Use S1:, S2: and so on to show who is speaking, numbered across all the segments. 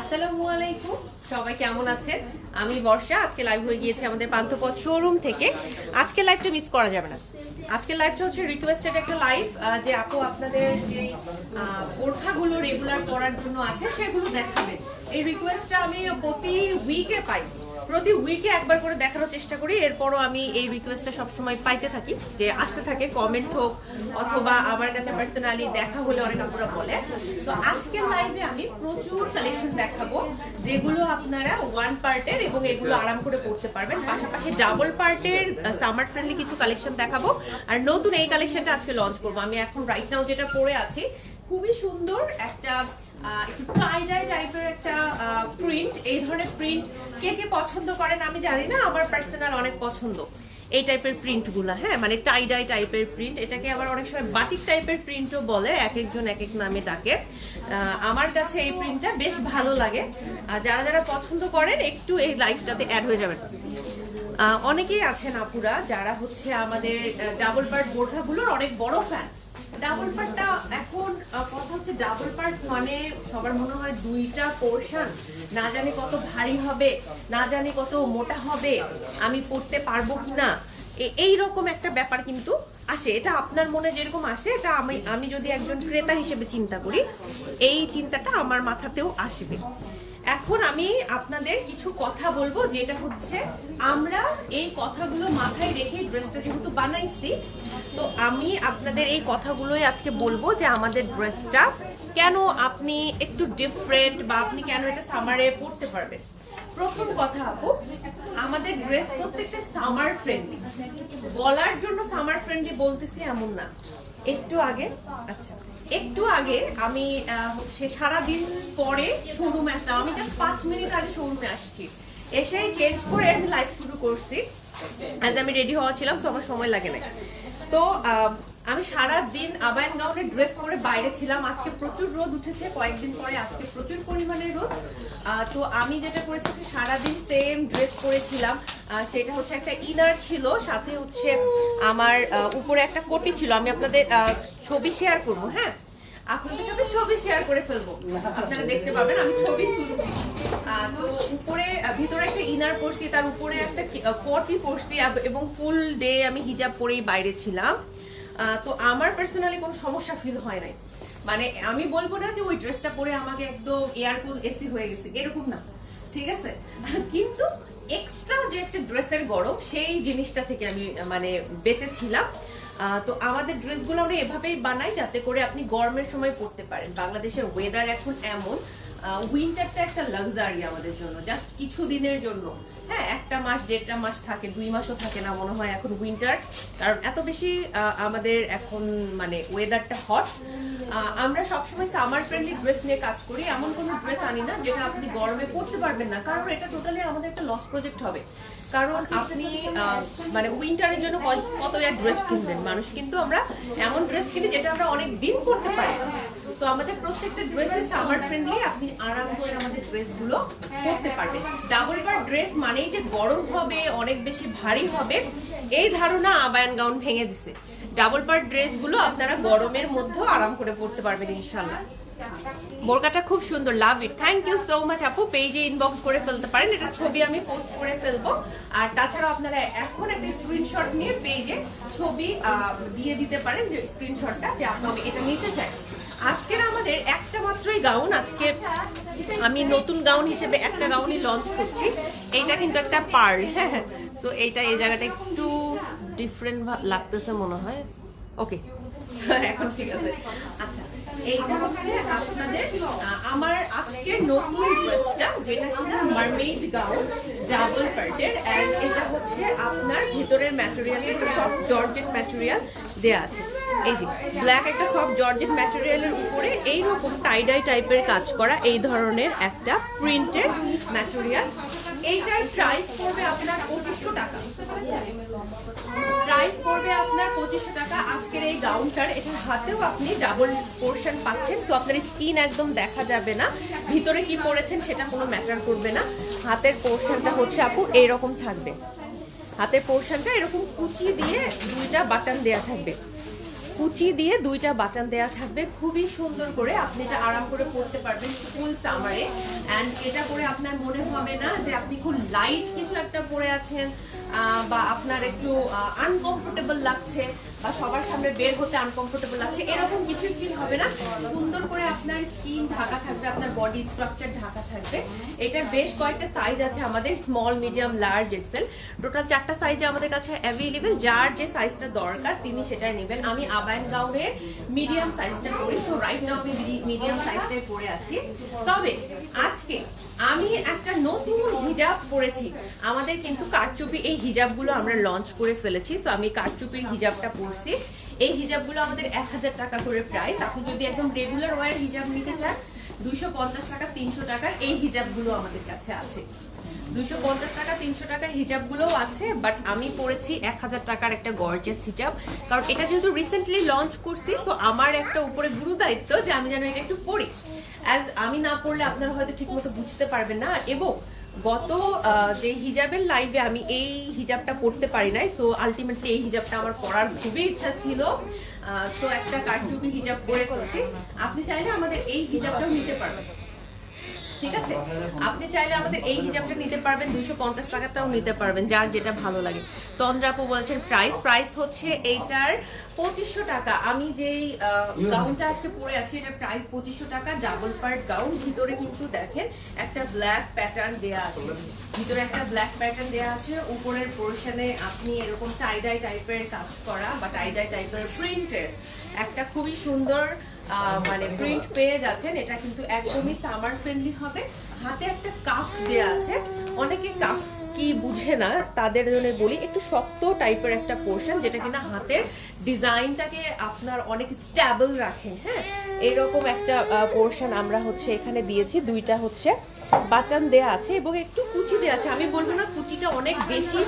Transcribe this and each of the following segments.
S1: আসসালামু আলাইকুম। সবাই কেমন আছেন? আমি বর্ষা। আজকে লাইভ হয়ে গিয়েছে আমাদের পান্থপথ শোরুম থেকে। আজকে লাইভটা মিস করা যাবে না। আজকের লাইভটা হচ্ছে রিকোয়েস্টেড একটা লাইভ যে আপু আপনাদের যে বোরখাগুলো রেগুলার পরার জন্য আছে, সেগুলো দেখাবেন। এই রিকোয়েস্টটা আমি প্রতি উইকে পাই। প্রতি উইকে একবার করে দেখানোর চেষ্টা করি। এরপরও আমি এই রিকোয়েস্টটা সবসময় পাইতে থাকি, যে আসতে থাকে কমেন্ট হোক, অথবা আমার কাছে পার্সোনালি দেখা হলে অনেক আপুরা বলে। তো আজকের লাইভে আমি প্রচুর কালেকশন দেখাবো, যেগুলো আপনারা ওয়ান পার্টের এবং এগুলো আরাম করে পড়তে পারবেন। পাশাপাশি ডাবল পার্টের সামার ফ্রেন্ডলি কিছু কালেকশন দেখাবো। আর নতুন এই কালেকশনটা আজকে লঞ্চ করব। আমি এখন রাইট নাও যেটা পরে আছি, খুবই সুন্দর একটা একটু টাই ডাই টাইপের একটা প্রিন্ট এই ধরনের প্রিন্ট কে কে পছন্দ করেন আমি জানি না, আমার পার্সোনাল অনেক পছন্দ। এই টাইপের প্রিন্টগুলো হ্যাঁ মানে টাই ডাই টাইপের প্রিন্ট এটাকে আবার অনেক সময় বাটিক টাইপের প্রিন্টও বলে এক একজন এক এক নামে ডাকে। আমার কাছে এই প্রিন্টটা বেশ ভালো লাগে। আর যারা যারা পছন্দ করেন, একটু এই লাইফটাতে অ্যাড হয়ে যাবেন। অনেকেই আছেন আপুরা, যারা হচ্ছে আমাদের ডাবল পার্ট বোরখাগুলোর অনেক বড় ফ্যান ডাবল পার্টটা এখন কথা হচ্ছে ডাবল পার্ট মানে সবার মনে হয় দুইটা পোর্শন না জানি কত ভারী হবে, না জানি কত মোটা হবে, আমি পড়তে পারব কিনা। এ- এই রকম একটা ব্যাপার কিন্তু আসে। এটা আপনার মনে যেরকম আসে, এটা আমি আমি যদি একজন ক্রেতা হিসেবে চিন্তা করি, এই চিন্তাটা আমার মাথাতেও আসবে। এখন আমি আপনাদের কিছু কথা বলব, যেটা হচ্ছে আমরা এই কথাগুলো মাথায় রেখে ড্রেসটা যেহেতু বানাইছি, তো আমি আপনাদের এই কথাগুলোই আজকে বলব যে আমাদের ড্রেসটা কেন আপনি একটু ডিফারেন্ট বা আপনি কেন এটা সামারে পড়তে পারবেন। প্রথম কথা আপু, আমাদের ড্রেস প্রত্যেকটা সামার ফ্রেন্ডলি বলার জন্য সামার ফ্রেন্ডলি বলতেছি এমন না। একটু আগে আচ্ছা। একটু আগে আমি হচ্ছে সারাদিন পরে শোরুমে আসলাম। আমি জাস্ট পাঁচ মিনিট আগে শোরুমে আসছি। এসে চেঞ্জ করে আমি লাইভ শুরু করছি। আজ আমি রেডি হওয়া ছিলাম, তো আমার সময় লাগে না তো আমি সারা দিন আবায়ন গাউনের ড্রেস পরে বাইরে ছিলাম। আজকে প্রচুর রোদ উঠেছে, কয়েকদিন পরে আজকে প্রচুর পরিমাণে রোদ। তো আমি যেটা করেছি যে সারাদিন সেম ড্রেস পরেছিলাম। সেটা হচ্ছে একটা ইনার ছিল, সাথে হচ্ছে আমার উপরে একটা কোটি ছিল। আমি আপনাদের ছবি শেয়ার করব হ্যাঁ? আপনাদের সাথে ছবি শেয়ার করে ফেলব। আপনারা দেখতে পাবেন, আমি ছবি তো উপরে ভিতরে একটা ইনার পরছি, তার উপরে একটা কোটি পরছি এবং ফুল ডে আমি হিজাব পরেই বাইরে ছিলাম। তো আমার পার্সোনালি কোনো সমস্যা ফিল হয় নাই। মানে আমি বলব না যে ওই ড্রেসটা পরে আমাকে একদম এয়ার কুল এসি হয়ে গেছে, এরকম না। ঠিক আছে? কিন্তু এক্সট্রা যে একটা ড্রেসের গরম, সেই জিনিসটা থেকে আমি মানে বেঁচেছিলাম তো আমাদের ড্রেসগুলো আমরা এভাবেই বানাই যাতে করে আপনি গরমের সময় পরতে পারেন। বাংলাদেশের ওয়েদার এখন এমন উইন্টারটা একটা লাক্সারি আমাদের জন্য জাস্ট কিছু দিনের জন্য। হ্যাঁ একটা মাস, দেড়টা মাস থাকে, দুই মাসও থাকে না মনে হয় এখন উইন্টার কারণ এত বেশি আমাদের এখন মানে ওয়েদারটা হট আমরা সবসময় সামার ফ্রেন্ডলি ড্রেস নিয়ে কাজ করি। এমন কোনো ড্রেস আনি না যেটা আপনি গরমে পরতে পারবেন না। কারণ এটা টোটালি আমাদের একটা লস প্রজেক্ট হবে। কারণ আপনি মানে উইন্টারের জন্য কত এক ড্রেস কিনবেন। মানুষ কিন্তু আমরা এমন ড্রেস কিনি যেটা আমরা অনেক দিন পরতে পারি তো আমাদের প্রত্যেকটা ড্রেসে সামার ফ্রেন্ডলি আপনি আরাম করে আমাদের ড্রেসগুলো পরতে পারবেন। ডাবল বার ড্রেস মানেই যে গরম হবে, অনেক বেশি ভারী হবে, এই ধারণা আবায়ন গাউন ভেঙে দিছে। ডাবল পার ড্রেসগুলো আপনারা গরমের মধ্যেও আরাম করে পরতে পারবেন ইনশাল্লাহ বোরকাটা খুব সুন্দর love it thank you so much আপু। পেজে ইনবক্স করে ফেলতে পারেন। এটা ছবি আমি পোস্ট করে ফেলব। আর তাছাড়াও আপনারা এখন একটা স্ক্রিনশট নিয়ে পেজে ছবি দিয়ে দিতে পারেন যে স্ক্রিনশটটা যে আপু আমি এটা নিতে চাই। আজকের আমাদের একটা মাত্রই গাউন আজকে আমি নতুন গাউন হিসেবে একটা গাউনই লঞ্চ করছি। এইটা কিন্তু একটা পার্ল হ্যাঁ। তো এইটা এই জায়গাটা একটু ডিফারেন্ট লাগতেছে মনে হয়। ওকে এখন ঠিক আছে। আচ্ছা এইটা হচ্ছে আপনাদের আমার আজকের নতুন ড্রেসটা যেটা কিনা মারমেড গাউন ডাবল পার্টের এন্ড এটা হচ্ছে আপনার ভিতরের ম্যাটেরিয়াল সফট জর্জেট ম্যাটেরিয়াল দেয়া আছে। এই যে ব্ল্যাক একটা সফট জর্জেট ম্যাটেরিয়ালের উপরে এইরকম টাইডাই টাইপের কাজ করা এই ধরনের একটা প্রিন্টেড ম্যাটেরিয়াল এইটার প্রাইস পড়বে আপনার পঁচিশশো টাকা। প্রাইস পড়বে আপনার পঁচিশশো টাকা। আজকের এই গাউনটার এটার হাতেও আপনি ডাবল পোর্শন পাচ্ছেন তো আপনার স্কিন একদম দেখা যাবে না। ভিতরে কি পড়েছেন সেটা কোনো ম্যাটার করবে না। হাতের পোর্শনটা হচ্ছে আপু এইরকম থাকবে। হাতের পোর্শনটা এরকম কুচি দিয়ে দুইটা বাটন দেয়া থাকবে। কুচি দিয়ে দুইটা বাটন দেয়া থাকবে। খুবই সুন্দর করে আপনি এটা আরাম করে পরতে পারবেন ফুল সামারে। অ্যান্ড এটা করে আপনার মনে হবে না যে আপনি খুব লাইট কিছু একটা পরে আছেন বা আপনার একটু আনকমফোর্টেবল লাগছে, বা সবার সামনে বের হতে আনকমফোর্টেবল লাগছে, এরকম কিছুই ফিল হবে না। সুন্দর করে আপনার স্কিন ঢাকা থাকবে, আপনার বডি স্ট্রাকচার ঢাকা থাকবে। এটার বেশ কয়েকটা সাইজ আছে আমাদের small medium large XL total চারটা সাইজে আমাদের কাছে অ্যাভেলেবেল যার যে সাইজটা দরকার, তিনি সেটাই নেবেন। আমি আবায়ন গাউনের মিডিয়াম সাইজটা পরি তো রাইট নাও আমি মিডিয়াম সাইজটাই পরে আছি। তবে আজকে আমি একটা নতুন হিজাব পরেছি। আমাদের কিন্তু কারচুপি, এই হিজাবগুলো আমরা লঞ্চ করে ফেলেছি তো আমি কারচুপির হিজাবটা পরছি। এই হিজাবগুলো আমাদের এক হাজার টাকা করে প্রাইস আপনি যদি একদম রেগুলার ওয়ার হিজাব নিতে চান, দুশো টাকা, তিনশো টাকার এই হিজাবগুলো আমাদের কাছে আছে। দুশো পঞ্চাশ টাকা, তিনশো টাকার হিজাবগুলোও আছে বাট আমি পরেছি এক হাজার টাকার একটা গর্জিয়াস হিজাব। কারণ এটা যেহেতু রিসেন্টলি লঞ্চ করছি, তো আমার একটা উপরে গুরু দায়িত্ব যে আমি যেন এটা একটু পড়ি। অ্যাজ আমি না পড়লে আপনারা হয়তো ঠিকমতো বুঝতে পারবেন না, এবং গত যে হিজাবের লাইভে আমি এই হিজাবটা পড়তে পারি নাই সো আলটিমেটলি এই হিজাবটা আমার পড়ার খুবই ইচ্ছা ছিল। তো একটা কারচুপি হিজাব পরে করেছি। আপনি চাইলে আমাদের এই হিজাবটাও নিতে পারবেন। ঠিক আছে? আপনি চাইলে আমাদের এই হিজাবটা নিতে পারবেন, দুইশো পঞ্চাশ টাকাটাও নিতে পারবেন, যার যেটা ভালো লাগে। তন্দ্রাপু বলেছেন, প্রাইস প্রাইস হচ্ছে এইটার পঁচিশশো টাকা। আমি যেই গাউনটা আজকে পরে আছি, এটার প্রাইস পঁচিশশো টাকা, ডাবল পার্ট গাউন। ভিতরে কিন্তু দেখেন, একটা ব্ল্যাক প্যাটার্ন দেয়া আছে। ভিতরে একটা ব্ল্যাক প্যাটার্ন দেওয়া আছে, উপরের পোর্শনে আপনি এরকম টাইডাই টাইপের কাজ করা বা টাইডাই টাইপের প্রিন্টের একটা খুবই সুন্দর মানে প্রিন্ট পেয়ে যাচ্ছেন, এটা কিন্তু একদমই সামার ফ্রেন্ডলি হবে। হাতে একটা কাফ দেয়া আছে। অনেকে কাফ কি বুঝে না, তাদের জন্য বলি, একটু শক্ত টাইপের একটা পোর্শন যেটা কিনা হাতের ডিজাইনটাকে আপনার অনেক স্ট্যাবল রাখে হ্যাঁ? এরকম একটা পোর্শন আমরা হচ্ছে এখানে দিয়েছি, দুইটা হচ্ছে বাটন দেয়া আছে এবং একটু কুচি দেয়া আছে। আমি বলব না কুচিটা অনেক বেশি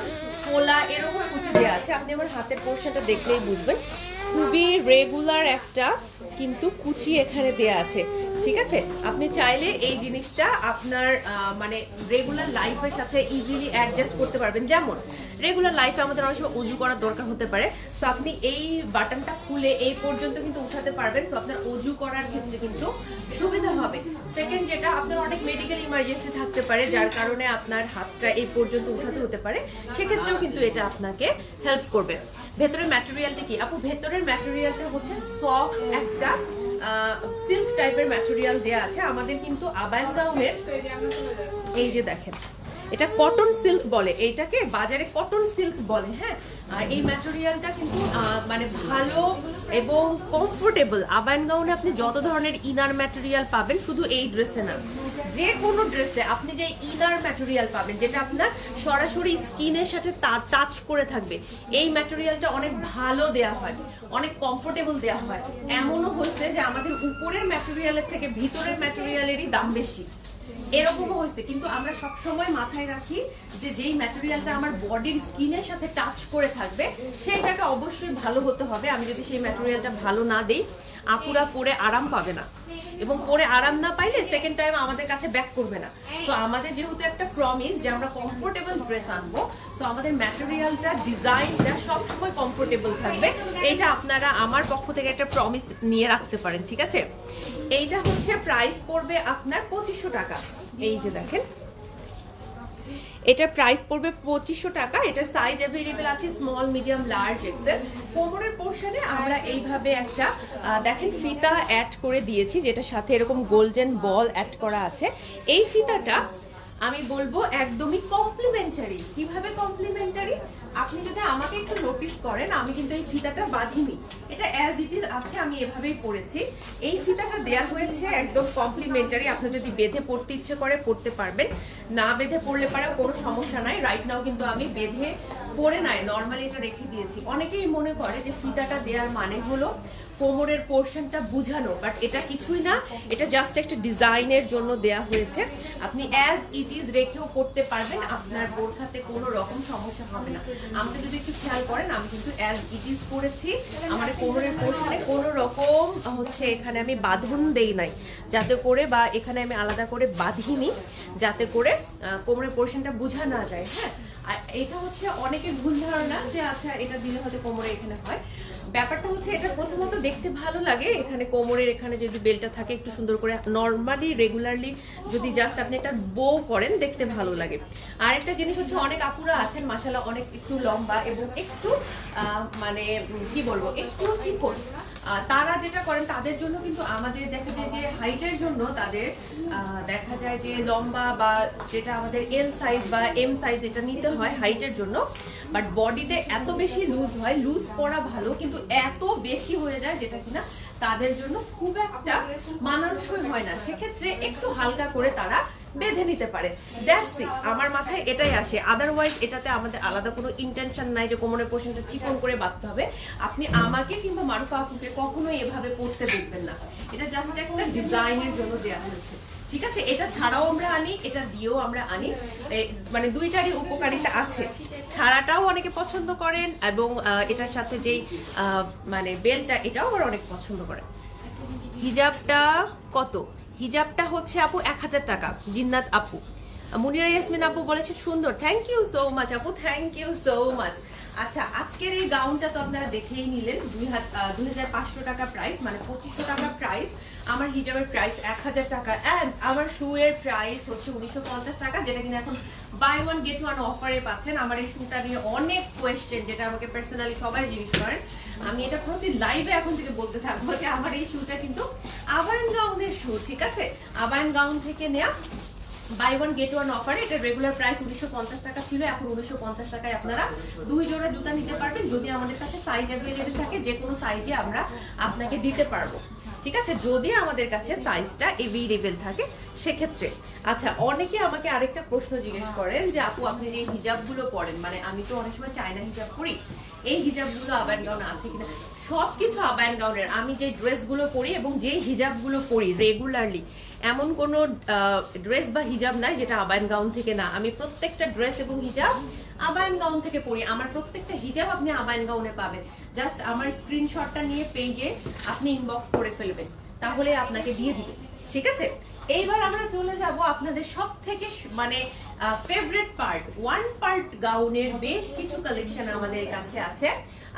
S1: ফোলা, এরকম কুচি দেয়া আছে। আপনি আমার হাতের পোর্শনটা দেখলেই বুঝবেন। খুবই রেগুলার একটা, কিন্তু কুচি এখানে দেয়া আছে। ঠিক আছে? আপনি চাইলে এই জিনিসটা আপনার মানে রেগুলার লাইফের সাথে ইজিলি অ্যাডজাস্ট করতে পারবেন। যেমন রেগুলার লাইফে আমাদের অনেক সময় উজু করার দরকার হতে পারে। তো আপনি এই বাটনটা খুলে এই পর্যন্ত কিন্তু উঠাতে পারবেন। তো আপনার উজু করার ক্ষেত্রে কিন্তু সুবিধা হবে। সেকেন্ড যেটা, আপনার অনেক মেডিকেল ইমার্জেন্সি থাকতে পারে, যার কারণে আপনার হাতটা এই পর্যন্ত উঠাতে হতে পারে। সেক্ষেত্রেও কিন্তু এটা আপনাকে হেল্প করবে। ভেতরের ম্যাটেরিয়ালটা কি? আপু, ভেতরের ম্যাটেরিয়ালটা হচ্ছে সফট একটা সিল্ক টাইপের ম্যাটেরিয়াল দেয়া আছে। আমাদের কিন্তু আবায়ন গাউনের এই যে দেখেন, এটা কটন সিল্ক বলে। এইটাকে বাজারে কটন সিল্ক বলে হ্যাঁ? আর এই ম্যাটেরিয়ালটা কিন্তু মানে ভালো এবং কমফোর্টেবল আবায়ন গাউনে আপনি যত ধরনের ইনার ম্যাটেরিয়াল পাবেন, শুধু এই ড্রেসে না। যে কোনো ড্রেসে আপনি যে ইনার ম্যাটেরিয়াল পাবেন, যেটা আপনার সরাসরি স্কিনের সাথে টাচ করে থাকবে, এই ম্যাটেরিয়ালটা অনেক ভালো দেয়া হয়, অনেক কমফোর্টেবল দেয়া হয়। এমনও হচ্ছে যে আমাদের উপরের ম্যাটেরিয়ালের থেকে ভিতরের ম্যাটেরিয়ালেরই দাম বেশি। এরকমও হয়েছে, কিন্তু আমরা সব সময় মাথায় রাখি যে যেই ম্যাটেরিয়ালটা আমার বডির স্কিনের সাথে টাচ করে থাকবে, সেইটাকে অবশ্যই ভালো হতে হবে। আমি যদি সেই ম্যাটেরিয়ালটা ভালো না দেই আপুরা পরে আরাম পাবে না। এবং পরে আরাম না পাইলে সেকেন্ড টাইম আমাদের কাছে ব্যাক করবে না। তো আমাদের যেহেতু একটা প্রমিস যে আমরা কমফোর্টেবল ড্রেস আনব, তো আমাদের ম্যাটেরিয়ালটা ডিজাইনটা সবসময় কমফোর্টেবল থাকবে। এইটা আপনারা আমার পক্ষ থেকে একটা প্রমিস নিয়ে রাখতে পারেন, ঠিক আছে? এইটা হচ্ছে প্রাইস পড়বে আপনার পঁচিশশো টাকা। এই যে দেখেন এটার প্রাইস পড়বে পঁচিশশো টাকা। এটার সাইজ অ্যাভেলেবেল আছে স্মল মিডিয়াম লার্জ এক্সেল কোমরের পোর্শনে আমরা এইভাবে একটা দেখেন ফিতা অ্যাড করে দিয়েছি যেটা সাথে এরকম গোল্ডেন বল অ্যাড করা আছে। এই ফিতাটা আমি বলব একদমই কমপ্লিমেন্টারি কীভাবে কমপ্লিমেন্টারি আপনি যদি আমাকে একটু নোটিস করেন, আমি কিন্তু এই ফিতাটা বাঁধিনি। এটা অ্যাজ ইট ইজ আছে, আমি এভাবেই পরেছি। এই ফিতাটা দেয়া হয়েছে একদম কমপ্লিমেন্টারি আপনি যদি বেঁধে পড়তে ইচ্ছে করে পড়তে পারবেন। না বেঁধে পড়লে পারেও কোনো সমস্যা নাই। রাইট নাও কিন্তু আমি বেঁধে পরে নাই নর্মালি এটা রেখে দিয়েছি। অনেকেই মনে করে যে ফিতাটা দেওয়ার মানে হলো কোমরের পোর্শনটা বুঝানো বাট এটা কিছুই না, এটা জাস্ট একটা ডিজাইনের জন্য দেয়া হয়েছে। আপনি অ্যাজ ইট ইজ রেখেও পড়তে পারবেন, আপনার বোরখাতে কোনো রকম সমস্যা হবে না। আমাকে যদি একটু খেয়াল করেন, আমি কিন্তু অ্যাজ ইট ইজ করেছি আমার কোমরের পোর্শনে কোনো রকম, হচ্ছে এখানে আমি বাঁধন দেই নাই। যাতে করে বা এখানে আমি আলাদা করে বাঁধিনি, যাতে করে কোমরের পোর্শনটা বোঝা না যায় হ্যাঁ? আর এটা হচ্ছে অনেকের ভুল ধারণা যে আচ্ছা এটা দিলে হয়তো কোমরে এখানে হয়। ব্যাপারটা হচ্ছে এটা প্রথমত দেখতে ভালো লাগে। এখানে কোমরের এখানে যদি বেলটা থাকে, একটু সুন্দর করে নর্মালি রেগুলারলি যদি জাস্ট আপনি একটা বো করেন দেখতে ভালো লাগে। আর একটা জিনিস হচ্ছে, অনেক আপুরা আছেন মাসালা অনেক একটু লম্বা এবং একটু মানে কি বলব, একটু চিকন। তারা যেটা করেন, তাদের জন্য কিন্তু আমাদের দেখা যায় যে হাইটের জন্য তাদের দেখা যায় যে লম্বা বা যেটা আমাদের এল সাইজ বা এম সাইজ এটা নিতে হয় হাইটের জন্য। বাট বডিতে এত বেশি লুজ হয় লুজ পরা ভালো, কিন্তু এত বেশি হয়ে যায় যেটা কিনা তাদের জন্য খুব একটা মানানসই হয় না। সেক্ষেত্রে একটু হালকা করে তারা বেঁধে নিতে পারে। দ্যাটস ইট আমার মাথায় এটাই আসে। আদারওয়াইজ এটাতে আমাদের আলাদা কোনো ইন্টেনশন নাই যে কোমরের পোর্শনটা চিকন করে বাঁধতে হবে। আপনি আমাকে কিংবা মারুফা আপুকে কখনোই এভাবে পড়তে দেখবেন না। এটা জাস্ট একটা ডিজাইনের জন্য দেওয়া হয়েছে। ঠিক আছে? এটা ছাড়াও আমরা আনি, এটা দিয়েও আমরা আনি। মানে দুইটারই উপকারিতা আছে। ছাড়াটাও অনেকে পছন্দ করেন এবং এটার সাথে যেই মানে বেলটা, এটাও আবার অনেক পছন্দ করেন। হিজাবটা কত? হিজাবটা হচ্ছে আপু এক হাজার টাকা, জিন্নাত আপু। মুনিরা ইয়াসমিন আপু বলেছে সুন্দর। থ্যাংক ইউ সো মাচ আপু থ্যাংক ইউ সো মাচ আচ্ছা আজকের এই গাউনটা তো আপনারা দেখেই নিলেন, দুই দুই হাজার পাঁচশো টাকা প্রাইস মানে পঁচিশশো টাকা প্রাইস আমার হিজাবের প্রাইস এক হাজার টাকা। অ্যান্ড আমার শুয়ের প্রাইস হচ্ছে উনিশশো পঞ্চাশ টাকা, যেটা কিনা এখন বাই ওয়ান গেট ওয়ান অফারে পাচ্ছেন। আমার এই শুটা নিয়ে অনেক কোয়েশ্চেন যেটা আমাকে পার্সোনালি সবাই জিজ্ঞেস করেন। আমি এটা প্রতি লাইভে এখন থেকে বলতে থাকব যে আমার এই শুটা কিন্তু আবায়ন গাউনের শু ঠিক আছে? আবায়ন গাউন থেকে নেয়া বাই ওয়ান গেট ওয়ান অফারে এটা রেগুলার প্রাইস উনিশশো পঞ্চাশ টাকা ছিল, এখন উনিশশো পঞ্চাশ টাকায় আপনারা দুই জোড়া জুতা নিতে পারবেন। যদি আমাদের কাছে সাইজ অ্যাভেলেবেল থাকে, যে কোনো সাইজে আমরা আপনাকে দিতে পারব। ঠিক আছে? যদি আমাদের কাছে সাইজটা এভেলেবেল থাকে, সেক্ষেত্রে। আচ্ছা অনেকে আমাকে আরেকটা প্রশ্ন জিজ্ঞেস করেন যে, আপু, আপনি যে হিজাবগুলো পরেন মানে আমি তো অনেক সময় চায়না হিজাব পরি এই হিজাবগুলো আবায়ন গাউন আছে কিনা? সবকিছু আবায়ন গাউনের। আমি যে ড্রেসগুলো পরি এবং যে হিজাবগুলো পরি রেগুলারলি এমন কোনো ড্রেস বা হিজাব নাই যেটা আবায়ন গাউন থেকে না। আমি প্রত্যেকটা ড্রেস এবং হিজাব আবায়ন গাউন থেকে পরি। আমার প্রত্যেকটা হিজাব আপনি আবায়ন গাউনে পাবেন। জাস্ট আমার স্ক্রিনশটটা নিয়ে পেজে আপনি ইনবক্স করে ফেলবেন। তাহলে আপনাকে দিয়ে দিবে। ঠিক আছে? এইবার আমরা চলে যাব আপনাদের সব থেকে মানে ফেভারিট পার্ট ওয়ান পার্ট গাউনের বেশ কিছু কালেকশন আমাদের কাছে আছে।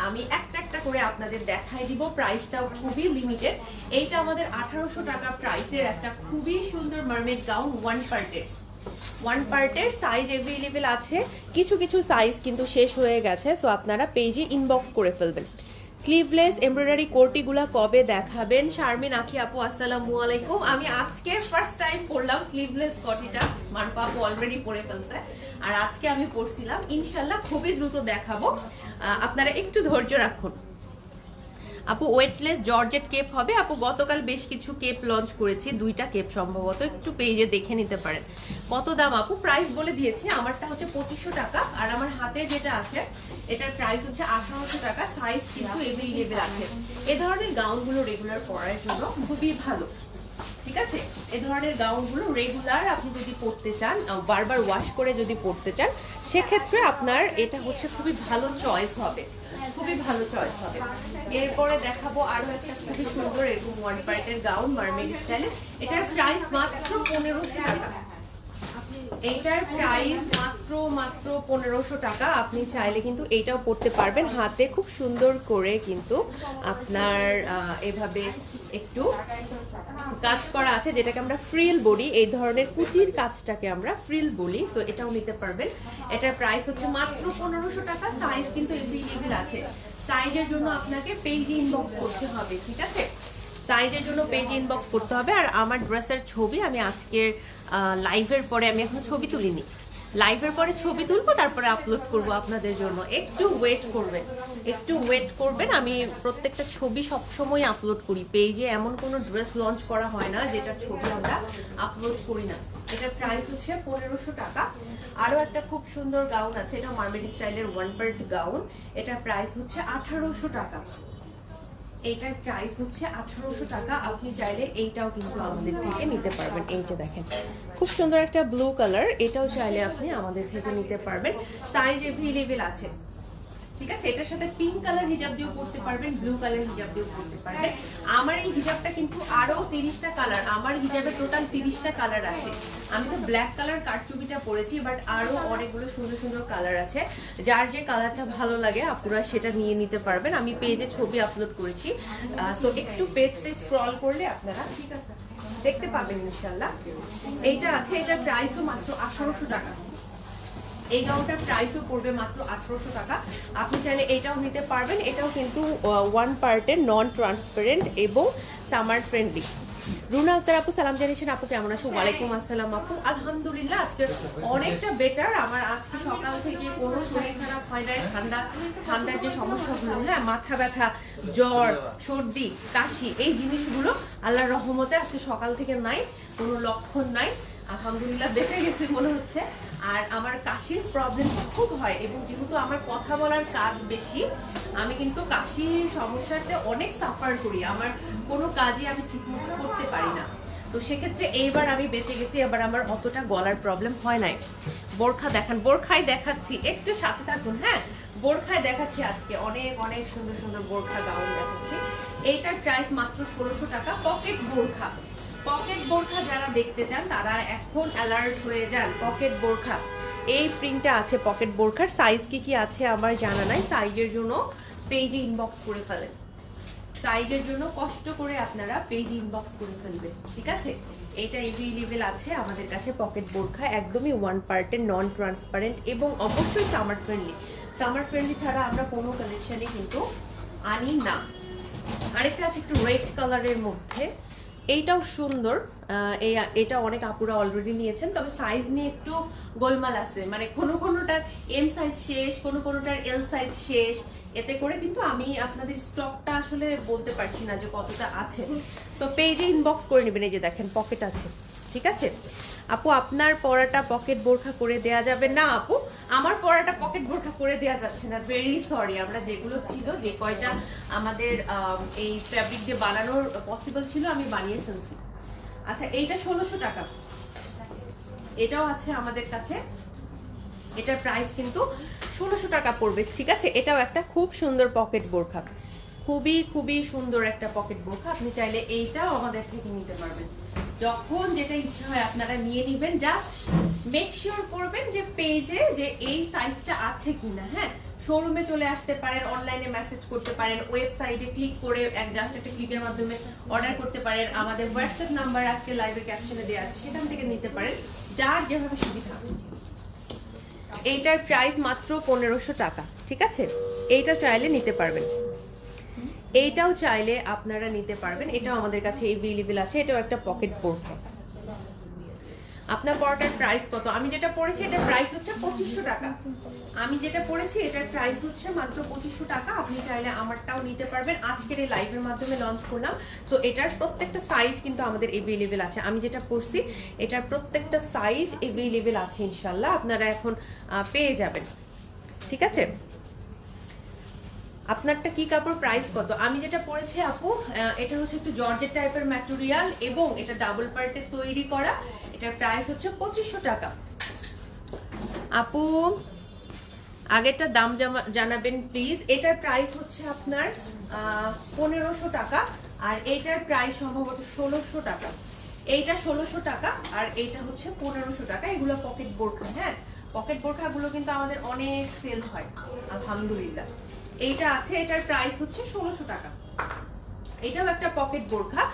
S1: আমি একটা একটা করে আপনাদের দেখাই দিব প্রাইসটাও খুবই লিমিটেড এইটা আমাদের আঠারোশো টাকা প্রাইসের একটা খুবই সুন্দর মার্মেড গাউন ওয়ান পার্টের ওয়ান পার্টের সাইজ অ্যাভেলেবেল আছে। কিছু কিছু সাইজ কিন্তু শেষ হয়ে গেছে সো আপনারা পেজে ইনবক্স করে ফেলবেন। স্লিভলেস এমব্রয়ডারি কোটিগুলা কবে দেখাবেন? শারমিন, আখি আপু, আসসালামু আলাইকুম। আমি আজকে ফার্স্ট টাইম পরলাম স্লিভলেস কটিটা। মারপা আপু অলরেডি পরে ফেলছে। আর আজকে আমি পরছিলাম, ইনশাল্লাহ খুবই দ্রুত দেখাবো। আপনারা একটু ধৈর্য রাখুন। আপু ওয়েটলেস জর্জেট কেপ হবে। আপু, গতকাল বেশ কিছু কেপ লঞ্চ করেছি। দুইটা কেপ সম্ভবত একটু পেজে দেখে নিতে পারেন। কত দাম আপু? প্রাইস বলে দিয়েছি। আমারটা হচ্ছে পঁচিশশো টাকা। আর আমার হাতে যেটা আছে এটার প্রাইস হচ্ছে আঠারোশো টাকা সাইজ কিন্তু এভেলেবেল আছে। এ ধরনের গাউনগুলো রেগুলার পরার জন্য খুবই ভালো। ঠিক আছে? এ ধরনের গাউনগুলো রেগুলার আপনি যদি পরতে চান বারবার ওয়াশ করে যদি পরতে চান, সেক্ষেত্রে আপনার এটা হচ্ছে খুবই ভালো চয়েস হবে। খুবই ভালো চয়েস হবে। এরপরে দেখাবো আরও একটা খুবই সুন্দর এরকম ওয়ান পার্টের গাউন মার্মেড স্টাইলে এটার প্রাইস মাত্র পনেরোশো টাকা। এইটার প্রাইস মাত্র মাত্র পনেরোশো টাকা। আপনি চাইলে কিন্তু এইটাও পড়তে পারবেন। হাতে খুব সুন্দর করে কিন্তু আপনার এভাবে একটু কাজ করা আছে, যেটাকে আমরা ফ্রিল বলি। এই ধরনের কুচির কাজটাকে আমরা ফ্রিল বলি। তো এটাও নিতে পারবেন। এটার প্রাইস হচ্ছে মাত্র পনেরোশো টাকা। সাইজ কিন্তু এভেলেবেল আছে। সাইজের জন্য আপনাকে পেজে ইনবক্স করতে হবে, ঠিক আছে? সাইজের জন্য পেজ ইনবক্স করতে হবে। আর আমার ড্রেসের ছবি আমি আজকের লাইভের পরে আমি এখনও ছবি তুলিনি। লাইভের পরে ছবি তুলবো, তারপরে আপলোড করব আপনাদের জন্য। একটু ওয়েট করবেন। একটু ওয়েট করবেন। আমি প্রত্যেকটা ছবি সবসময় আপলোড করি। পেজে এমন কোনো ড্রেস লঞ্চ করা হয় না, যেটার ছবি আমরা আপলোড করি না। এটার প্রাইস হচ্ছে পনেরোশো টাকা। আরও একটা খুব সুন্দর গাউন আছে। এটা মার্মেড স্টাইলের ওয়ান পার্ট গাউন এটার প্রাইস হচ্ছে আঠারোশো টাকা। এইটার প্রাইস হচ্ছে আঠারোশো টাকা। আপনি চাইলে এইটাও কিন্তু আমাদের থেকে নিতে পারবেন। এই যে দেখেন, খুব সুন্দর একটা ব্লু কালার এটাও চাইলে আপনি আমাদের থেকে নিতে পারবেন। সাইজ এভেলেবেল আছে। ঠিক আছে? এটার সাথে পিঙ্ক কালার হিজাব দিয়েও পরতে পারবেন ব্লু কালার হিজাব দিয়েও পরতে পারবেন। আমার এই হিজাবটা কিন্তু আরও তিরিশটা কালার আমার হিজাবে টোটাল তিরিশটা কালার আছে। আমি তো ব্ল্যাক কালার কারচুপিটা পরেছি বাট আরও অনেকগুলো সুন্দর সুন্দর কালার আছে। যার যে কালারটা ভালো লাগে, আপনারা সেটা নিয়ে নিতে পারবেন। আমি পেজে ছবি আপলোড করেছি। তো একটু পেজটা স্ক্রল করলে আপনারা ঠিক আছে দেখতে পাবেন ইনশাল্লাহ এইটা আছে, এটার প্রাইসও মাত্র আঠারোশো টাকা। এই গাউনটার প্রাইসও পড়বে মাত্র আঠারোশো টাকা। আপনি চাইলে এটাও নিতে পারবেন। এটাও কিন্তু ওয়ান পার্টের নন ট্রান্সপারেন্ট এবং সামার ফ্রেন্ডলি রুনা আক্তার আপু সালাম জানিয়েছেন। আপু কেমন আছো ওয়ালাইকুম আসসালাম আপু। আলহামদুলিল্লাহ আজকে অনেকটা বেটার আমার আজকে সকাল থেকে কোনো শরীর খারাপ হয় নাই। ঠান্ডা ঠান্ডার যে সমস্যাগুলো হ্যাঁ মাথা ব্যথা জ্বর সর্দি কাশি এই জিনিসগুলো আল্লাহর রহমতে আজকে সকাল থেকে নাই কোনো লক্ষণ নাই। আলহামদুলিল্লাহ বেঁচে গেছি মনে হচ্ছে। আর আমার কাশির প্রবলেম খুব হয় এবং যেহেতু আমার কথা বলার কাজ বেশি, আমি কিন্তু কাশির সমস্যাতে অনেক সাফার করি। আমার কোনো কাজই আমি ঠিকমতো করতে পারি না। তো সেক্ষেত্রে এইবার আমি বেঁচে গেছি, এবার আমার অতটা গলার প্রবলেম হয় নাই। বোরখা দেখান বোরখায় দেখাচ্ছি, একটু সাথে থাকুন হ্যাঁ? বোরখায় দেখাচ্ছি আজকে, অনেক অনেক সুন্দর সুন্দর বোরখা গাউন দেখাচ্ছি। এইটার প্রাইস মাত্র ষোলোশো টাকা পকেট বোরখা। পকেট বোরখা যারা দেখতে চান, তারা এখন অ্যালার্ট হয়ে যান পকেট বোরখা। এই প্রিন্টটা আছে পকেট বোরখার। সাইজ কি কি আছে আমার জানা নাই। সাইজের জন্য পেজে ইনবক্স করে ফেলেন। সাইজের জন্য কষ্ট করে আপনারা পেজে ইনবক্স করে ফেলবেন। ঠিক আছে? এটা এভেলেবেল আছে আমাদের কাছে পকেট বোরখা, একদমই ওয়ান পার্টের নন ট্রান্সপারেন্ট এবং অবশ্যই সামার ফ্রেন্ডলি সামার ফ্রেন্ডলি ছাড়া আমরা কোনো কালেকশনে কিন্তু আনি না। আরেকটা আছে একটু রেড কালারের মধ্যে। এইটাও সুন্দর এটা অনেক আপুরা অলরেডি নিয়েছেন, তবে সাইজ নিয়ে একটু গোলমাল আছে। মানে কোনো কোনোটার এম সাইজ শেষ, কোনো কোনোটার এল সাইজ শেষ, এতে করে কিন্তু আমি আপনাদের স্টকটা আসলে বলতে পারছি না যে কতটা আছে। তো পেজে ইনবক্স করে নেবেন, এই যে দেখেন পকেট আছে, ঠিক আছে? আপু, আপনার পরাটা পকেট বোরখা করে দেয়া যাবে না, আপু। আমার পরাটা পকেট বোরখা করে দেয়া যাচ্ছে না। ভেরি সরি আমরা যেগুলো ছিল, যে কয়টা আমাদের এই ফ্যাব্রিক দিয়ে বানানোর পসিবল ছিল, আমি বানিয়ে ফেলছি। আচ্ছা এইটা ষোলোশো টাকা। এটাও আছে আমাদের কাছে। এটার প্রাইস কিন্তু ষোলোশো টাকা পড়বে, ঠিক আছে? এটাও একটা খুব সুন্দর পকেট বোরখা। খুবই খুবই সুন্দর একটা পকেট বোরখা। আপনি চাইলে এইটাও আমাদের থেকে নিতে পারবেন। যখন যেটা ইচ্ছা হয় আপনারা নিয়ে নেবেন জাস্ট মেক শিওর করবেন যে পেজে যে এই সাইজটা আছে কিনা হ্যাঁ? শোরুমে চলে আসতে পারেন অনলাইনে মেসেজ করতে পারেন ওয়েবসাইটে ক্লিক করে জাস্ট একটা ক্লিকের মাধ্যমে অর্ডার করতে পারেন। আমাদের হোয়াটসঅ্যাপ নাম্বার আজকে লাইভে ক্যাপশনে দেওয়া আছে, সেখান থেকে নিতে পারেন, যার যেভাবে সুবিধা এইটার প্রাইস মাত্র পনেরোশো টাকা, ঠিক আছে? এইটা চাইলে নিতে পারবেন। এইটাও চাইলে আপনারা নিতে পারবেন। এটাও আমাদের কাছে এভেলেবেল আছে। এটাও একটা পকেট বোরখা আপনার পরোটার প্রাইস কত? আমি যেটা পড়েছি, এটার প্রাইস হচ্ছে পঁচিশশো টাকা। আমি যেটা পড়েছি, এটার প্রাইস হচ্ছে মাত্র পঁচিশশো টাকা। আপনি চাইলে আমারটাও নিতে পারবেন। আজকের এই লাইভের মাধ্যমে লঞ্চ করলাম। তো এটার প্রত্যেকটা সাইজ কিন্তু আমাদের এভেলেবেল আছে। আমি যেটা পড়ছি, এটার প্রত্যেকটা সাইজ এভেলেবেল আছে ইনশাল্লাহ। আপনারা এখন পেয়ে যাবেন। ঠিক আছে? আপনারটা কি কাপড় প্রাইস কত? আমি যেটা পরেছি আপু এটা হচ্ছে একটু জর্জেট টাইপের ম্যাটেরিয়াল এবং এটা ডাবল পার্টের তৈরি করা। এটার প্রাইস হচ্ছে পঁচিশশো টাকা। আপু, আগেরটা দাম জানাবেন প্লিজ এটার প্রাইস হচ্ছে আপনার পনেরোশো টাকা আর এটার প্রাইস সম্ভবত ষোলোশো টাকা। এইটা ষোলোশো টাকা আর এইটা হচ্ছে পনেরোশো টাকা। এগুলো পকেট বোরখা হ্যাঁ? পকেট বোরখাগুলো কিন্তু আমাদের অনেক সেল হয়, আলহামদুলিল্লাহ। এইটা আছে, এটার প্রাইস হচ্ছে ষোলোশো টাকা। এটাও একটা পকেট বোরখা।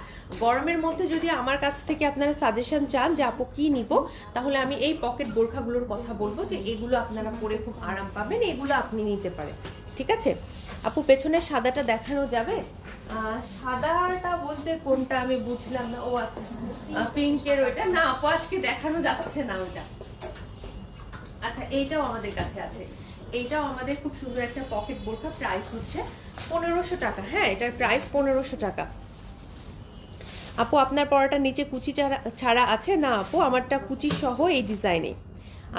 S1: গরমের মধ্যে যদি আমার কাছ থেকে আপনারা সাজেশন চান যে, আপু, কী নিব? তাহলে আমি এই পকেট বোরখাগুলোর কথা বলব যে, এগুলো আপনারা পরে খুব আরাম পাবেন, এগুলো আপনি নিতে পারেন। ঠিক আছে? আপু পেছনে সাদাটা দেখানো যাবে? সাদাটা বলতে কোনটা আমি বুঝলাম না। ও আচ্ছা পিঙ্কের ওইটা। না, আপু, আজকে দেখানো যাচ্ছে না ওইটা। আচ্ছা এইটাও আমাদের কাছে আছে। এইটাও আমাদের খুব সুন্দর একটা পকেট বোরখা প্রাইস হচ্ছে পনেরোশো টাকা। হ্যাঁ এটার প্রাইস পনেরোশো টাকা। আপু, আপনার পরাটা নিচে কুচি ছাড়া আছে? না আপু, আমারটা কুচি সহ এই ডিজাইনে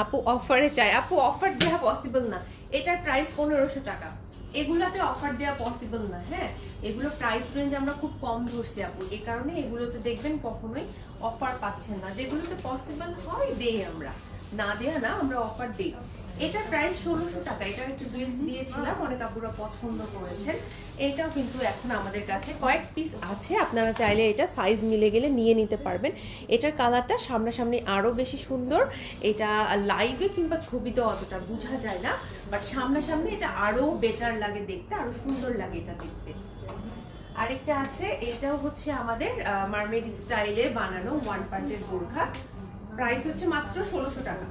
S1: আপু অফারে চাই। আপু অফার দেওয়া পসিবল না। এটার প্রাইস পনেরোশো টাকা। এগুলাতে অফার দেওয়া পসিবল না হ্যাঁ? এগুলো প্রাইস রেঞ্জ আমরা খুব কম ধরছি আপু। এই কারণে এগুলোতে দেখবেন কখনোই অফার পাচ্ছেন না। যেগুলোতে পসিবল হয়, দেই আমরা। না দেয়া না, আমরা অফার দিই। এটা প্রাইস ষোলোশো টাকা। এটা একটু রিলস দিয়েছিলাম, অনেক আপুরা পছন্দ করেছেন। এটাও কিন্তু এখন আমাদের কাছে কয়েক পিস আছে। আপনারা চাইলে এটা সাইজ মিলে গেলে নিয়ে নিতে পারবেন। এটার কালারটা সামনাসামনি আরও বেশি সুন্দর। এটা লাইভে কিংবা ছবিতে অতটা বোঝা যায় না বাট সামনাসামনি এটা আরও বেটার লাগে দেখতে আরও সুন্দর লাগে এটা দেখতে। আরেকটা আছে, এটাও হচ্ছে আমাদের মার্মেড স্টাইলে বানানো ওয়ান পার্টের বোরখা। প্রাইস হচ্ছে মাত্র ষোলোশো টাকা।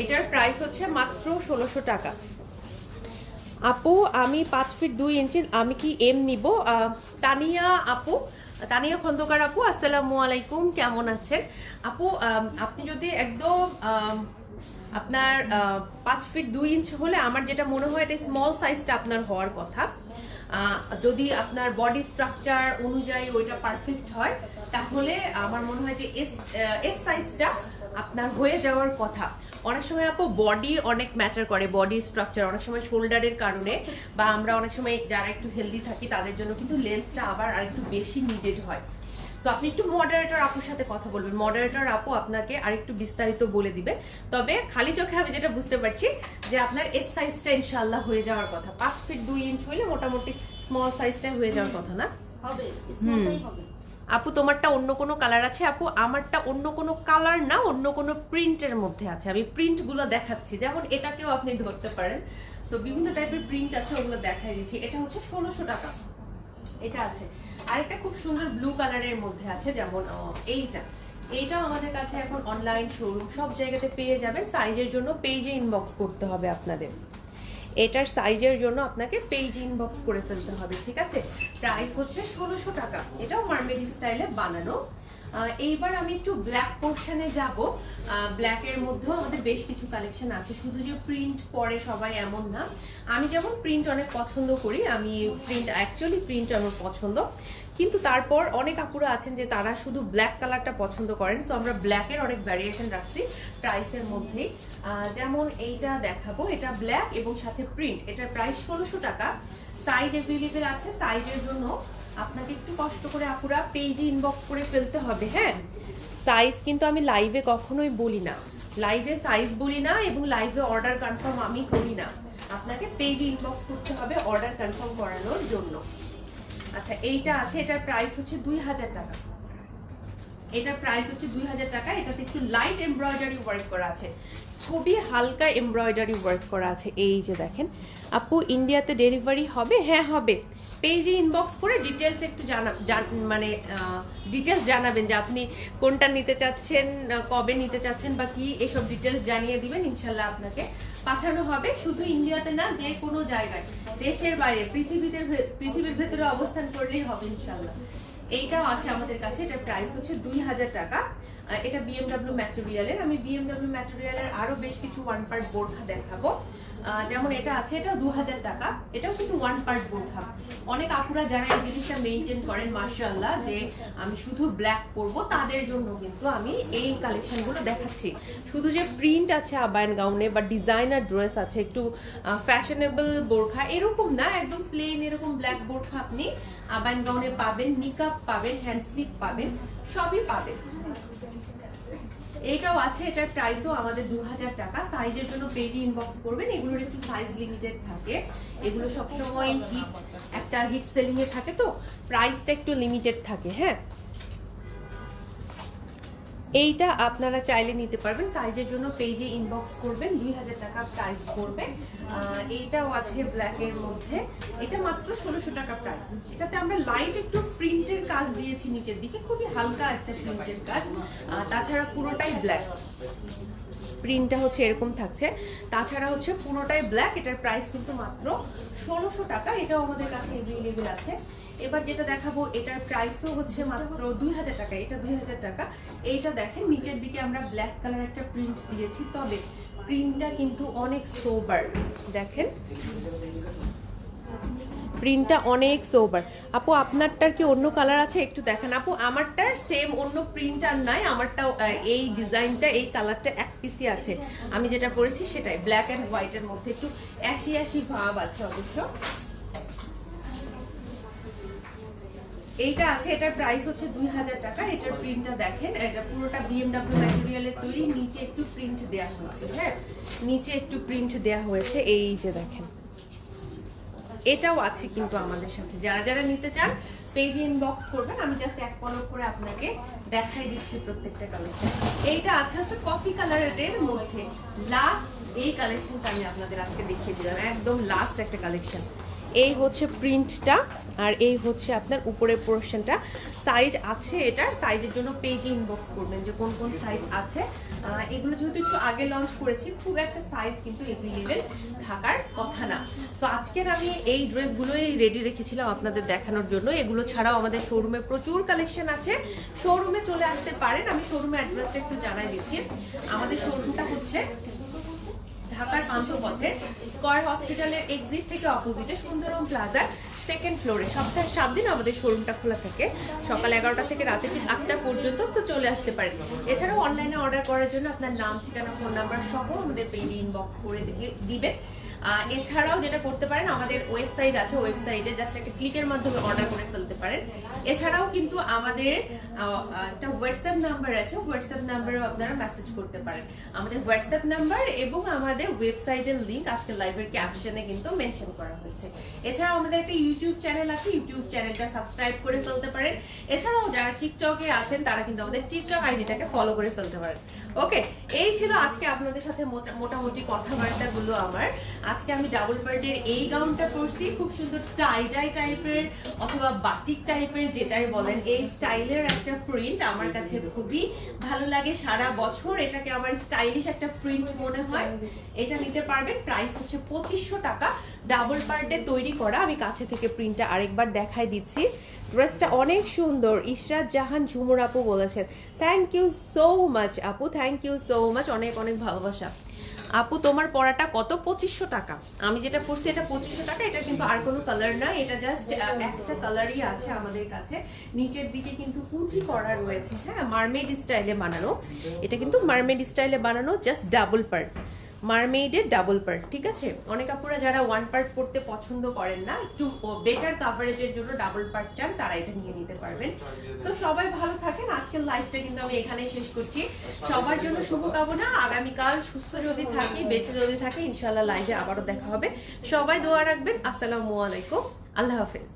S1: এটার প্রাইস হচ্ছে মাত্র ষোলোশো টাকা। আপু, আমি পাঁচ ফিট দুই ইঞ্চি আমি কি এম নিব? তানিয়া আপু, তানিয়া খন্দকার আপু, আসসালামু আলাইকুম, কেমন আছেন? আপু আপনি যদি একদম আপনার পাঁচ ফিট দুই ইঞ্চ হলে আমার যেটা মনে হয় এটা স্মল সাইজটা আপনার হওয়ার কথা। যদি আপনার বডি স্ট্রাকচার অনুযায়ী ওইটা পারফেক্ট হয়, তাহলে আমার মনে হয় যে এস এস সাইজটা আপনার হয়ে যাওয়ার কথা। অনেক সময় আপু বডি অনেক ম্যাটার করে বডি স্ট্রাকচার অনেক সময় শোল্ডারের কারণে, বা আমরা অনেক সময় যারা একটু হেলদি থাকি, তাদের জন্য কিন্তু লেন্থটা আবার আরেকটু বেশি নিডেড হয়। তো আপনি একটু মডারেটর আপুর সাথে কথা বলবেন। মডারেটর আপু আপনাকে আরেকটু বিস্তারিত বলে দিবে। তবে খালি চোখে আমি যেটা বুঝতে পারছি যে আপনার এস সাইজটা ইনশাল্লাহ হয়ে যাওয়ার কথা। পাঁচ ফিট দুই ইঞ্চ হইলে মোটামুটি স্মল সাইজটা হয়ে যাওয়ার কথা না?
S2: হবে স্মলটাই হবে।
S1: আপু তোমারটা অন্য কোনো কালার আছে? আপু আমারটা অন্য কোনো কালার না অন্য কোনো প্রিন্টের মধ্যে আছে। আমি প্রিন্টগুলো দেখাচ্ছি। যেমন এটাকেও আপনি ধরতে পারেন। তো বিভিন্ন টাইপের প্রিন্ট আছে ওগুলো দেখাই দিচ্ছি। এটা হচ্ছে ষোলোশো টাকা। এটা আছে। আরেকটা খুব সুন্দর ব্লু কালারের মধ্যে আছে, যেমন এইটা। এইটাও আমাদের কাছে এখন অনলাইন শোরুম সব জায়গাতে পেয়ে যাবেন। সাইজের জন্য পেজে ইনবক্স করতে হবে আপনাদের। এটার সাইজের জন্য আপনাকে পেজ ইনবক্স করে ফেলতে হবে, ঠিক আছে? প্রাইস হচ্ছে ষোলোশো টাকা। এটাও মার্মেড স্টাইলে বানানো। এইবার আমি একটু ব্ল্যাক পোর্শনে যাব। ব্ল্যাকের মধ্যেও আমাদের বেশ কিছু কালেকশন আছে। শুধু যে প্রিন্ট পরে সবাই এমন না। আমি যেমন প্রিন্ট অনেক পছন্দ করি, আমি প্রিন্ট অ্যাকচুয়ালি প্রিন্ট আমার পছন্দ। কিন্তু তারপর অনেক আপুরা আছেন যে তারা শুধু ব্ল্যাক কালারটা পছন্দ করেন সো আমরা ব্ল্যাকের অনেক ভ্যারিয়েশন রাখছি প্রাইসের মধ্যেই। যেমন এইটা দেখাবো, এটা ব্ল্যাক এবং সাথে প্রিন্ট এটার প্রাইস ষোলোশো টাকা। সাইজ অ্যাভেলেবেল আছে সাইজের জন্য আপনাকে একটু কষ্ট করে আপুরা পেজে ইনবক্স করে ফেলতে হবে হ্যাঁ? সাইজ কিন্তু আমি লাইভে কখনোই বলি না। লাইভে সাইজ বলি না এবং লাইভে অর্ডার কনফার্ম আমি করি না। আপনাকে পেজে ইনবক্স করতে হবে অর্ডার কনফার্ম করানোর জন্য। আচ্ছা এইটা আছে এটার প্রাইস হচ্ছে দুই হাজার টাকা। এটার প্রাইস হচ্ছে দুই হাজার টাকা। এটাতে একটু লাইট এমব্রয়ডারি ওয়ার্ক করা আছে। খুবই হালকা এমব্রয়ডারি ওয়ার্ক করা আছে। এই যে দেখেন, আপু ইন্ডিয়াতে ডেলিভারি হবে? হ্যাঁ হবে। পেজে ইনবক্স করে ডিটেলস একটু জানা মানে ডিটেলস জানাবেন যে আপনি কোনটা নিতে চাচ্ছেন কবে নিতে চাচ্ছেন বা কি, এসব ডিটেলস জানিয়ে দিবেন। ইনশাল্লাহ আপনাকে পাঠানো হবে। শুধু ইন্ডিয়াতে না, যে কোনো জায়গায়, দেশের বাইরে, পৃথিবীতে পৃথিবীর ভেতরে অবস্থান করলেই হবে ইনশাল্লাহ এইটাও আছে আমাদের কাছে, এটার প্রাইস হচ্ছে দুই হাজার টাকা। এটা বিএমডাব্লিউ ম্যাটেরিয়ালের আমি বিএমডাব্লিউ ম্যাটেরিয়ালের আরও বেশ কিছু ওয়ান পার্ট বোরখা দেখাবো। যেমন এটা আছে, এটাও দু হাজার টাকা। এটাও কিন্তু ওয়ান পার্ট বোরখা। অনেক আপুরা যারা এই জিনিসটা মেনটেন করেন মার্শাল্লাহ যে আমি শুধু ব্ল্যাক পরব, তাদের জন্য কিন্তু আমি এই কালেকশনগুলো দেখাচ্ছি। শুধু যে প্রিন্ট আছে আবায়ন গাউনে বা ডিজাইনার ড্রেস আছে, একটু ফ্যাশনেবল বোরখা, এরকম না, একদম প্লেন এরকম ব্ল্যাক বোরখা আপনি আবায়ন গাউনে পাবেন নিকাপ পাবেন হ্যান্ড স্লিপ পাবেন, সবই পাবেন। এইটাও আছে, এটার প্রাইসও আমাদের দু হাজার টাকা। সাইজের জন্য পেজে ইনবক্স করবেন, এগুলোর একটু সাইজ লিমিটেড থাকে। এগুলো সবসময় হিট একটা হিট সেলিং এ থাকে তো প্রাইসটা একটু লিমিটেড থাকে হ্যাঁ? এইটা আপনারা চাইলে নিতে পারবেন। সাইজের জন্য পেজে ইনবক্স করবেন, দুই হাজার টাকা প্রাইস করবে এইটাও আছে ব্ল্যাকের মধ্যে। এটা মাত্র ষোলোশো টাকা প্রাইস এটাতে আমরা লাইট একটু প্রিন্টের কাজ দিয়েছি নিচের দিকে। খুবই হালকা একটা প্রিন্টের কাজ। তাছাড়া পুরোটাই ব্ল্যাক প্রিন্টটা হচ্ছে এরকম থাকছে। তাছাড়া হচ্ছে পুরোটাই ব্ল্যাক এটার প্রাইস কিন্তু মাত্র ষোলোশো টাকা, এটাও আমাদের কাছে অ্যাভেলেবেল আছে। এবার যেটা দেখাবো, এটার প্রাইসও হচ্ছে মাত্র দুই হাজার টাকা, এটা দুই হাজার টাকা। এইটা দেখেন, নিচের দিকে আমরা ব্ল্যাক কালার একটা প্রিন্ট দিয়েছি। তবে প্রিন্টটা কিন্তু অনেক সোবার দেখেন। প্রিন্টটা অনেক সোবার আপু, আপনারটার কি অন্য কালার আছে? একটু দেখান। আপু, আমারটার সেম অন্য প্রিন্ট আর নাই। আমারটাও এই ডিজাইনটা এই কালারটা এক পিসি আছে। আমি যেটা করেছি সেটাই। ব্ল্যাক অ্যান্ড হোয়াইটের মধ্যে একটু অ্যাশি অ্যাশি ভাব আছে অবশ্য। এইটা আছে, এটার প্রাইস হচ্ছে দুই হাজার টাকা। এটার প্রিন্টটা দেখেন। এটা পুরোটা বিএমডাব্লিউ ম্যাটেরিয়ালের তৈরি। নিচে একটু প্রিন্ট দেওয়া হয়েছে হ্যাঁ? নিচে একটু প্রিন্ট দেওয়া হয়েছে। এই যে দেখেন। এটাও আছে কিন্তু আমাদের সাথে। যারা যারা নিতে চান পেজে ইনবক্স করবেন। আমি জাস্ট এক পলক করে আপনাকে দেখাই দিচ্ছি প্রত্যেকটা কালেকশন এইটা আছে হচ্ছে কফি কালারের মধ্যে। লাস্ট এই কালেকশনটা আমি আপনাদের আজকে দেখিয়ে দিলাম। একদম লাস্ট একটা কালেকশন এই হচ্ছে প্রিন্টটা আর এই হচ্ছে আপনার উপরের পোর্শনটা সাইজ আছে এটার সাইজের জন্য পেজে ইনবক্স করবেন যে কোন কোন সাইজ আছে। এগুলো যেহেতু একটু আগে লঞ্চ করেছি, খুব একটা সাইজ কিন্তু এভেলেবেল থাকার কথা না। তো আজকের আমি এই ড্রেসগুলোই রেডি রেখেছিলাম আপনাদের দেখানোর জন্য। এগুলো ছাড়াও আমাদের শোরুমে প্রচুর কালেকশন আছে। শোরুমে চলে আসতে পারেন, আমি শোরুমে অ্যাড্রেসটা একটু জানাই দিচ্ছি। আমাদের শোরুমটা হচ্ছে ঢাকার পান্থপথে স্কয়ার হসপিটালের এক্সিট থেকে অপোজিটে সুন্দরম প্লাজার সেকেন্ড ফ্লোরে সপ্তাহে সাত দিন আমাদের শোরুমটা খোলা থাকে। সকাল এগারোটা থেকে রাতে ঠিক আটটা পর্যন্ত তো চলে আসতে পারেন। এছাড়াও অনলাইনে অর্ডার করার জন্য আপনার নাম, ঠিকানা ফোন নাম্বার সহ আমাদের পেজে ইনবক্স করে দিবেন। এছাড়াও যেটা করতে পারেন, আমাদের ওয়েবসাইট আছে ওয়েবসাইটে জাস্ট একটা ক্লিকের মাধ্যমে অর্ডার করে ফেলতে পারেন। এছাড়াও কিন্তু আমাদের একটা হোয়াটসঅ্যাপ নাম্বার আছে হোয়াটসঅ্যাপ নাম্বারেও আপনারা মেসেজ করতে পারেন। আমাদের হোয়াটসঅ্যাপ নাম্বার এবং আমাদের ওয়েবসাইটের লিংক আজকে লাইভের ক্যাপশনে কিন্তু মেনশন করা হয়েছে। এছাড়াও আমাদের একটা ইউটিউব চ্যানেল আছে ইউটিউব চ্যানেলটা সাবস্ক্রাইব করে ফেলতে পারেন। এছাড়াও যারা টিকটকে আছেন, তারা কিন্তু আমাদের টিকটক আইডিটাকে ফলো করে ফেলতে পারেন। ওকে এই ছিল আজকে আপনাদের সাথে মোটা- মোটামুটি কথাবার্তাগুলো আমার। আজকে আমি ডাবল পার্টের এই গাউনটা পরছি। খুব সুন্দর টাই ডাই টাইপের অথবা বাটিক টাইপের যেটাই বলেন, এই স্টাইলের একটা প্রিন্ট আমার কাছে খুবই ভালো লাগে। সারা বছর এটাকে আমার স্টাইলিশ একটা প্রিন্ট মনে হয়। এটা নিতে পারবেন। প্রাইস হচ্ছে পঁচিশশো টাকা। ডাবল পার্টে তৈরি করা। আমি কাছে থেকে প্রিন্টটা আরেকবার দেখাই দিচ্ছি। ড্রেসটা অনেক সুন্দর। ইশরাত জাহান ঝুমুর আপু বলেছেন থ্যাংক ইউ সো মাচ আপু। থ্যাংক ইউ সো মাচ অনেক অনেক ভালোবাসা। আপু, তোমার পড়াটা কত? পঁচিশশো টাকা। আমি যেটা পড়ছি এটা পঁচিশশো টাকা, এটা কিন্তু আর কোনো কালার না এটা জাস্ট একটা কালারই আছে আমাদের কাছে। নিচের দিকে কিন্তু কুচি করা রয়েছে হ্যাঁ মারমেড স্টাইলে বানানো। এটা কিন্তু মারমেড স্টাইলে বানানো জাস্ট ডাবল পার্ট মারমেইডের ডাবল পার্ট ঠিক আছে? অনেক আপুরা যারা ওয়ান পার্ট পড়তে পছন্দ করেন না, একটু বেটার কাভারেজের জন্য ডাবল পার্ট চান, তারা এটা নিয়ে নিতে পারবেন। তো সবাই ভালো থাকেন। আজকের লাইফটা কিন্তু আমি এখানেই শেষ করছি। সবার জন্য শুভকামনা। আগামীকাল সুস্থ যদি থাকি, বেঁচে যদি থাকে ইনশাল্লাহ লাইভে আবারও দেখা হবে। সবাই দোয়া রাখবেন। আসসালামু আলাইকুম। আল্লাহ হাফেজ।